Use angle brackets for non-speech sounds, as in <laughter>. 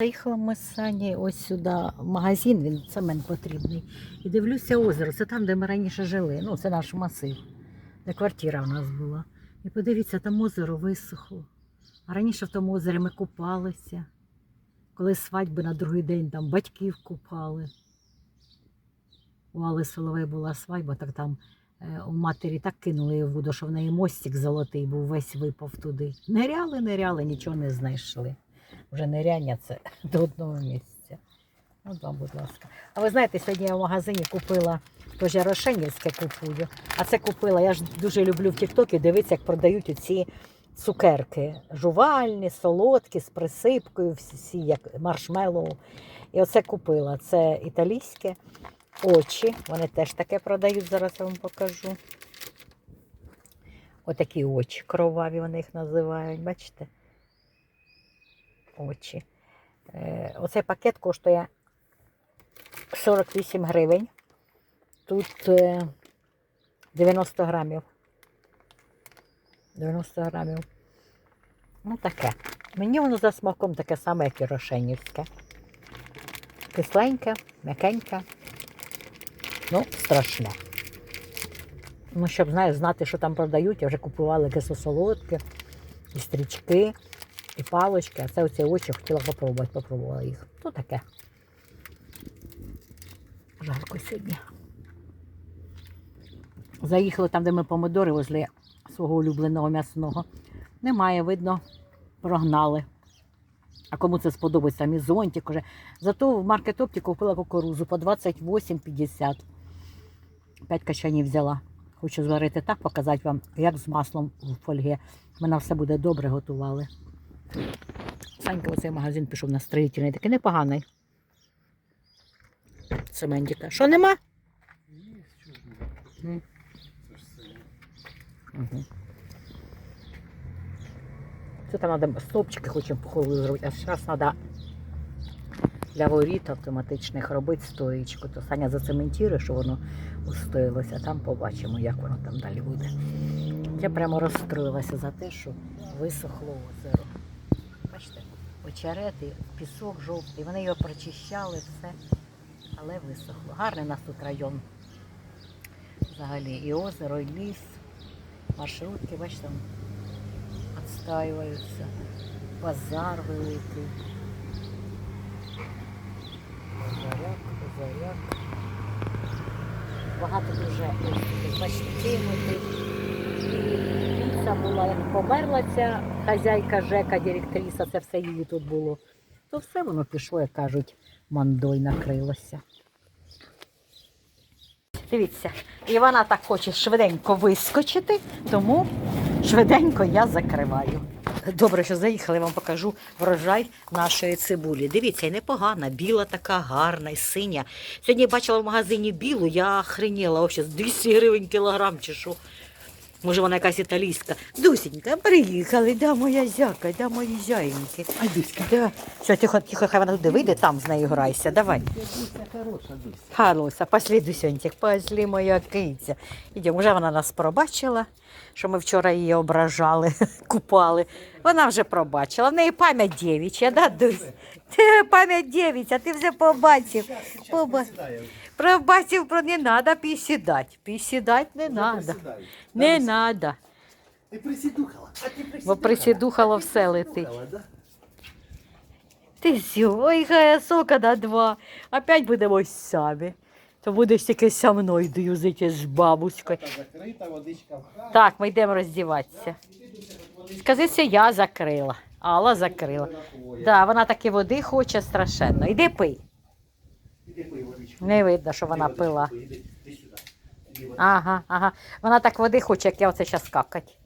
Заїхала ми з Сані ось сюди магазин, він цемент потрібний. І дивлюся озеро. Це там, де ми раніше жили. Ну, це наш масив, де квартира в нас була. І подивіться, там озеро висохло. А раніше в тому озері ми купалися. Коли свадьби на другий день там батьків купали. У Алли Соловей була свадьба, так там е, у матері так кинули її в воду, що в неї мостик золотий був, весь випав туди. Неряли, неряли, нічого не знайшли. Вже неряння це <laughs> до одного місця. От вам, будь ласка. А ви знаєте, сьогодні я в магазині купила теж я рошенівське купую. А це купила, я ж дуже люблю в Тіктокі дивитися, як продають оці цукерки. Жувальні, солодкі, з присипкою, всі як маршмеллоу. І оце купила. Це італійське очі. Вони теж таке продають, зараз я вам покажу. Отакі очі кроваві вони їх називають, бачите? Очі. Е, Оцей пакет коштує 48 гривень. Тут е, 90 грамів. 90 грамів. Ну таке. Мені воно за смаком таке саме, як і рошенівське. Кисленьке, м'якеньке. Ну, страшне. Ну, щоб знаєш, знати, що там продають, я вже купувала кисло-солодке, і стрічки, і палочки. А це оці очі хотіла попробувати, попробувала їх. То таке. Жарко сьогодні. Заїхали там, де ми помидори возле свого улюбленого м'ясного. Немає, видно, прогнали. А кому це сподобається, і зонтик уже. Зато в маркетопті купила кукурузу по 28,50. П'ять качанів взяла. Хочу зварити так, показати вам, як з маслом в фольгі. Ми на все буде добре готували. Санька в цей магазин пішов на строїтельний, такий непоганий. Цементика. Що нема? М. Мгм. Це там треба стовпчики хочемо по холоду зробити, а зараз треба для воріт автоматичних робити стоїчку. То Саня зацементує, що воно устоїлося, а там побачимо, як воно там далі буде. Я прямо розстроїлася за те, що висохло озеро. Очерети, пісок жовтий, вони його прочищали, все, але висохло. Гарний нас тут район. Взагалі і озеро, і ліс, маршрутки, бачите, там відстаюються. Базар великий. Базаряк, базаряк. Багато дуже бачите, кинутих. Була, як померла ця хазяйка Жека, директриса, це все її тут було. То все воно пішло, як кажуть, мандой накрилося. Дивіться, і вона так хоче швиденько вискочити, тому швиденько я закриваю. Добре, що заїхали, вам покажу врожай нашої цибулі. Дивіться, і непогана, біла така, гарна і синя. Сьогодні бачила в магазині білу, я охреніла, взагалі, 200 гривень кілограм чи що. Може, вона якась італійська. Дусінька, приїхали, да моя зяка, да мої зяїнки. Ай, Дуська. Да. Все, тихо, тихо, хай вона туди вийде, там з нею грайся. Давай. Дуська хороша, Дуська. Хороша, пошли, Дусенчик, пошли, моя киця. Ідемо, вже вона нас пробачила, що ми вчора її ображали, <laughs> купали. Вона вже пробачила. В неї пам'ять дівіча, да, Дусь? Ти пам'ять дівіча, ти вже побачив. Поба... Сідає вже. Про не треба пісідати. Пісідати не треба. Не треба. Ти присідухала. А ти присідухала. Бо присідухало все летить. Да? Ти ой, хай сока на два. Опять будемо самі. То будеш тільки со мною дружити з бабуською. Закрита, водичка в хаті. Так, ми йдемо роздіватися. Скажи, це я закрила. Алла закрила. Да, вона таки води хоче страшенно. Іди пий. Іди пий. Не видно, що вона пила. Ага, ага. Вона так води хоче, як я оце зараз какать.